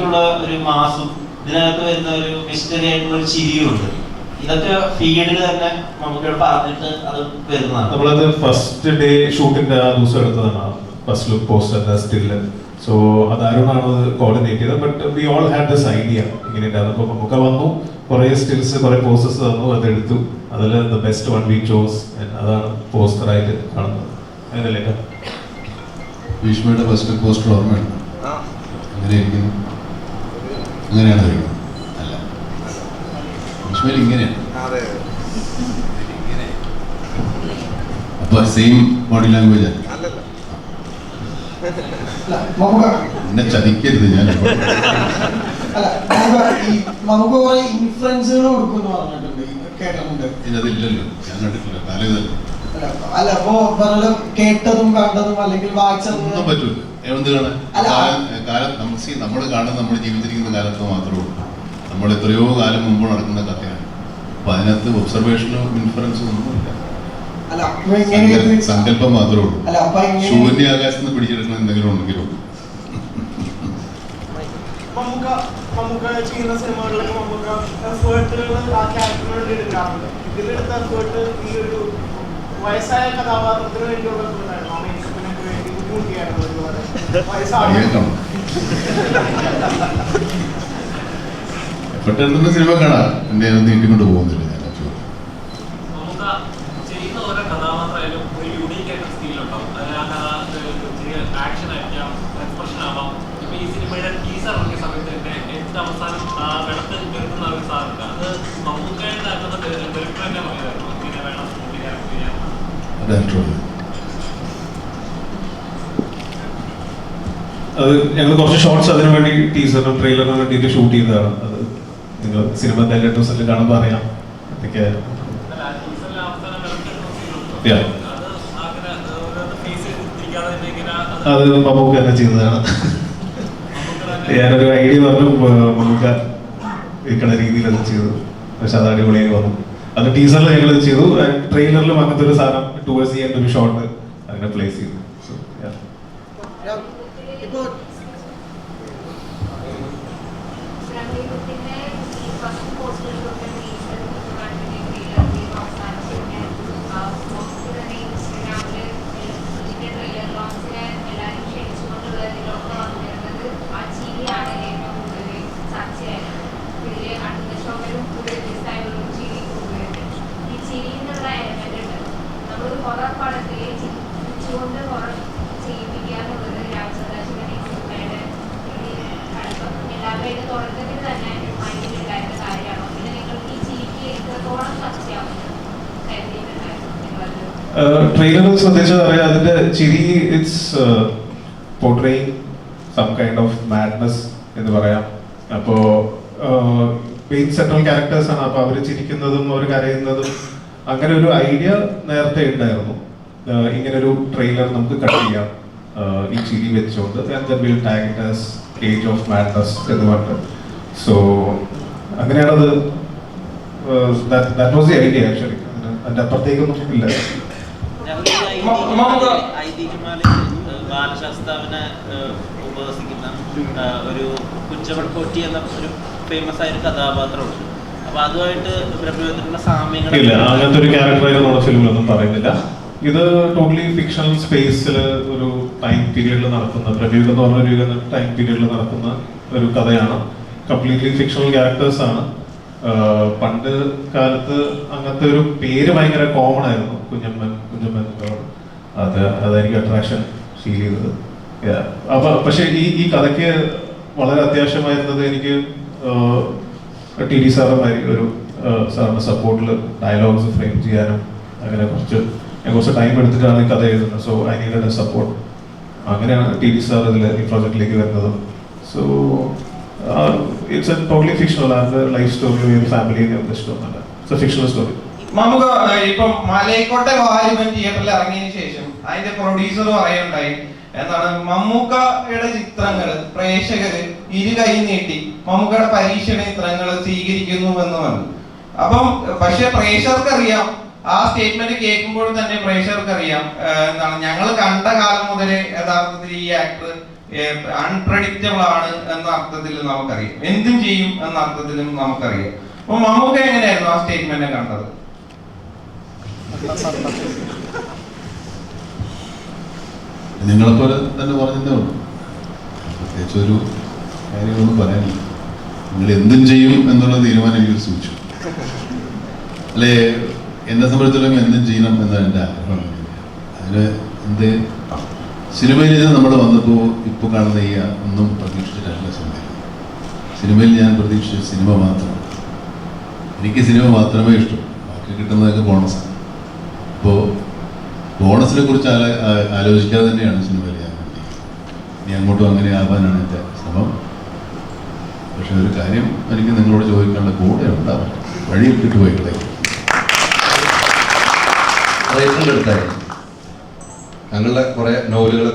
ഉള്ള ഒരു മാസം ഇതിനകത്ത് വരുന്ന ഒരു മിസ്റ്ററി ആയിട്ടുള്ള ഒരു ചിരിയുണ്ട്. ഇതൊക്കെ ഫീഡിൽ തന്നെ നമുക്ക് പറഞ്ഞിട്ട് അത് വരുന്നതാണ്. നമ്മളത് ഫസ്റ്റ് ഡേ ഷൂട്ടിന്റെ ആ ദിവസം എടുത്തതാണ്. First look poster still so അതാരോടാണ് അത് കോർഡിനേറ്റ് ചെയ്തത്. But we all had this idea ഇങ്ങനെ ഉണ്ടായിരുന്നു. അപ്പോൾ നമുക്ക് വന്നു. കുറേ സ്റ്റിൽസ് കുറേ പോസ്റ്റേഴ്സ് തന്നു. അതെടുത്തു അതിൽ the best one we chose അതാണ് പോസ്റ്ററായിട്ട് കാണുന്നത്. അങ്ങനെയല്ലേ ഭീഷ്മയുടെ ഫസ്റ്റ് പോസ്റ്റർ ഓർമ്മയുണ്ട്? അങ്ങനെ ഇരിക്കുന്നു അങ്ങനെയാണ് അല്ല. ഭീഷ്മയിൽ ഇങ്ങനെയാണ് ഇങ്ങനെ അപ്പൊ സെയിം ബോഡി ലാംഗ്വേജ് ആണ് അല്ല നമുക്ക് എന്നെ ചതിക്കരുത് ഞാൻ. അല്ല നമുക്ക് ഈ നമുക്ക് കുറെ ഇൻഫ്ലുവൻസുകൾ കൊടുക്കുന്നു പറഞ്ഞിട്ടുണ്ട്. കേട്ടിട്ടുണ്ട്. ഞാൻ കണ്ടിട്ടില്ല. അല്ല അപ്പോ പറഞ്ഞ കേട്ടതും കണ്ടതും അല്ലെങ്കിൽ വായിച്ചതും ഒന്നും പറ്റൂല. നമ്മൾ കാണുന്ന നമ്മൾ ജീവിച്ചിരിക്കുന്ന കാലത്ത് മാത്രമേ നമ്മൾ എത്രയോ കാലം മുമ്പ് നടക്കുന്ന കഥയാണ്. അപ്പൊ അതിനകത്ത് ഒബ്സർവേഷനോ ഇൻഫറൻസോ ഒന്നുമില്ല. സങ്കല്പം മാത്രമേ ഉള്ളൂ. അല്ല ശൂന്യ ആകാശത്ത് പിടിച്ചെടുക്കുന്ന എന്തെങ്കിലും ഉണ്ടെങ്കിലും? മമ്മൂക്ക ചെയ്യുന്ന സിനിമകളിലൊക്കെ മമ്മൂക്ക എഫേർട്ടുകൾ ആ ക്യാരക്ടറിന് വേണ്ടി എടുക്കാറുണ്ട്. ഇതിലെടുത്ത എഫേർട്ട് ഈ ഒരു വയസ്സായ കഥാപാത്രത്തിന് വേണ്ടിയുള്ള പെട്ടെന്ന് സിനിമ കാണാം. എന്നെ നീട്ടിക്കൊണ്ട് പോകുന്നില്ല ഞാൻ actually. അത് ഞങ്ങൾ കുറച്ച് ഷോർട്സ് അതിനു വേണ്ടി ടീസറിനും ട്രെയിലറിനും വേണ്ടിയിട്ട് ഷൂട്ട് ചെയ്തതാണ്. അത് നിങ്ങൾ സിനിമ എന്തായാലും ദിവസത്തിൽ കാണുമ്പോൾ അറിയാം. അത് മമ്മൂക്ക തന്നെ ചെയ്തതാണ്. ഞാനൊരു ഐഡിയ പറഞ്ഞു മമ്മൂക്ക ഇരിക്കണ രീതിയിൽ അത് ചെയ്തു. പക്ഷെ അത് അടിപൊളിയായി വന്നു. അത് ടീസറിൽ ഞങ്ങൾ ചെയ്തു. ട്രെയിലറിലും അങ്ങനത്തെ ഒരു സാധനം ടൂവേഴ്സ് ചെയ്യാൻ ഒരു ഷോട്ട് അങ്ങനെ പ്ലേസ് ചെയ്തു. Yan. Ipot. Siyempre, yung tingnan, ipasupos na yung organization, ito natin yung trailer ശ്രദ്ധിച്ചത് അറിയാം അതിന്റെ ചിരി it's portraying some kind of madness എന്ന് പറയാം. അപ്പോ മെയിൻ സെൻട്രൽ ക്യാരക്ടേഴ്സ് ആണ്. അപ്പൊ അവർ ചിരിക്കുന്നതും അവർ കരയുന്നതും അങ്ങനെ ഒരു ഐഡിയ നേരത്തെ ഉണ്ടായിരുന്നു. ഇങ്ങനെ ഒരു ട്രെയിലർ നമുക്ക് കട്ട് ചെയ്യാം. ഈ ചിരി വെച്ചുകൊണ്ട് will tag it as age of madness എന്ന് പറഞ്ഞിട്ട് so അങ്ങനെയാണത് that was the idea actually അതിന്റെ അപ്പുറത്തേക്കൊന്നും ഇല്ല. ബാലശാസ്താവിനെ ഉപവസിക്കുന്ന ഒരു കുഞ്ചവൾക്കൊറ്റി എന്ന ഒരു ഫേമസ് ആയ ഒരു കഥാപാത്രമുണ്ട്. അപ്പൊ അതുമായിട്ട് ബ്രഹ്മചന്ദ്രന്റെ സാമ്യങ്ങൾ ഇല്ല അങ്ങനത്തെ ഒരു ക്യാരക്ടറായിട്ട് നമ്മുടെ ഫിലിമിലൊന്നും പറയുന്നില്ല. ഇത് ടോട്ടലി ഫിക്ഷണൽ സ്പേസിൽ ഒരു ടൈം പീരീഡിൽ നടക്കുന്ന പ്രവീഗ് എന്ന് പറഞ്ഞ ഒരു ടൈം പീരീഡിൽ നടക്കുന്ന ഒരു കഥയാണ്. കംപ്ലീറ്റ്ലി ഫിക്ഷണൽ ക്യാരക്ടേഴ്സ് ആണ്. പണ്ട് കാലത്ത് അങ്ങനത്തെ ഒരു പേര് ഭയങ്കര കോമൺ ആയിരുന്നു. കുഞ്ഞമ്മൻ കുഞ്ഞമ്മൻ അത് അതായിരിക്കും അട്രാക്ഷൻ ഫീൽ ചെയ്തത്. അപ്പൊ പക്ഷെ ഈ ഈ കഥയ്ക്ക് വളരെ അത്യാവശ്യമായിരുന്നത് എനിക്ക് ടി ഡി സാറുമായി ഒരു സാറിന്റെ സപ്പോർട്ടിൽ ഡയലോഗ്സ് ഫ്രെയിം ചെയ്യാനും അങ്ങനെ കുറച്ച് ഞാൻ കുറച്ച് ടൈം എടുത്തിട്ടാണ് കഥ എഴുതുന്നത്. സോ ഐ നീഡ് സപ്പോർട്ട് അങ്ങനെയാണ് ടി വി സാർ ഇതിൽ ഈ പ്രോജക്റ്റിലേക്ക് വരുന്നത്. So it's a totally fictional and life story ഒരു ഫാമിലി ഇഷ്ടമൊന്നുമല്ല ഇറ്റ്സ് എ ഫിക്ഷണൽ സ്റ്റോറി നമുക്ക് ഇപ്പം മലയക്കോട്ടെ വാലിബൻ തിയേറ്ററിൽ ഇറങ്ങിയതിനു ശേഷം അതിന്റെ പ്രൊഡ്യൂസർ പറയുണ്ടായി എന്താണ് മമ്മൂക്കയുടെ ചിത്രങ്ങൾ പ്രേക്ഷകര് ഇരു കൈ നീട്ടി മമ്മൂക്കയുടെ പരീക്ഷണ ചിത്രങ്ങൾ സ്വീകരിക്കുന്നു എന്ന് പറഞ്ഞു. അപ്പം പക്ഷെ പ്രേക്ഷകർക്ക് അറിയാം ആ സ്റ്റേറ്റ്മെന്റ് കേൾക്കുമ്പോൾ തന്നെ പ്രേക്ഷകർക്ക് അറിയാം എന്താണ് ഞങ്ങൾ കണ്ട കാലം മുതലേ യഥാർത്ഥത്തിൽ ഈ ആക്ടർ അൺപ്രഡിക്റ്റബിൾ ആണ് എന്ന അർത്ഥത്തിൽ നമുക്കറിയാം. എന്തും ചെയ്യും എന്ന അർത്ഥത്തിലും നമുക്കറിയാം. അപ്പൊ മമ്മൂക്ക എങ്ങനെയായിരുന്നു ആ സ്റ്റേറ്റ്മെന്റ് കണ്ടത്? നിങ്ങളെപ്പോലെ തന്നെ പറഞ്ഞതേ ഉള്ളൂ. പ്രത്യേകിച്ച് ഒരു കാര്യങ്ങളൊന്നും പറയാനില്ല. നിങ്ങൾ എന്തും ചെയ്യും എന്നുള്ള തീരുമാനം എനിക്ക് സൂചിച്ചു. അല്ലെ? എന്നെ സംബന്ധിച്ചിടത്തോളം എന്തും ചെയ്യണം എന്നാണ് എന്റെ ആഗ്രഹം. അതിന് എന്ത്? സിനിമയിൽ നമ്മൾ വന്നപ്പോൾ ഇപ്പോൾ കാണുന്ന ഈ ഒന്നും പ്രതീക്ഷിച്ചിട്ടല്ല സിനിമയിൽ സിനിമയിൽ ഞാൻ പ്രതീക്ഷിച്ച സിനിമ മാത്രമാണ് എനിക്ക് സിനിമ മാത്രമേ ഇഷ്ടം. ബാക്കി കിട്ടുന്നതൊക്കെ ബോണസാണ് അപ്പോൾ ബോണസിനെ കുറിച്ച് ആല- ആലോചിക്കാതെ തന്നെയാണ് സിനിമയിൽ ഞാൻ ഇനി അങ്ങോട്ടും അങ്ങനെ ആവാനാണ് എന്റെ ശ്രമം. പക്ഷെ ഒരു കാര്യം എനിക്ക് നിങ്ങളോട് ചോദിക്കാനുള്ള കൂടെ ഉണ്ടാവും. വഴിയിൽ കിട്ടുപോയി കളയും റേറ്റിന്റെ അടുത്തായിരുന്നു ഞങ്ങളുടെ കുറേ നോവലുകൾ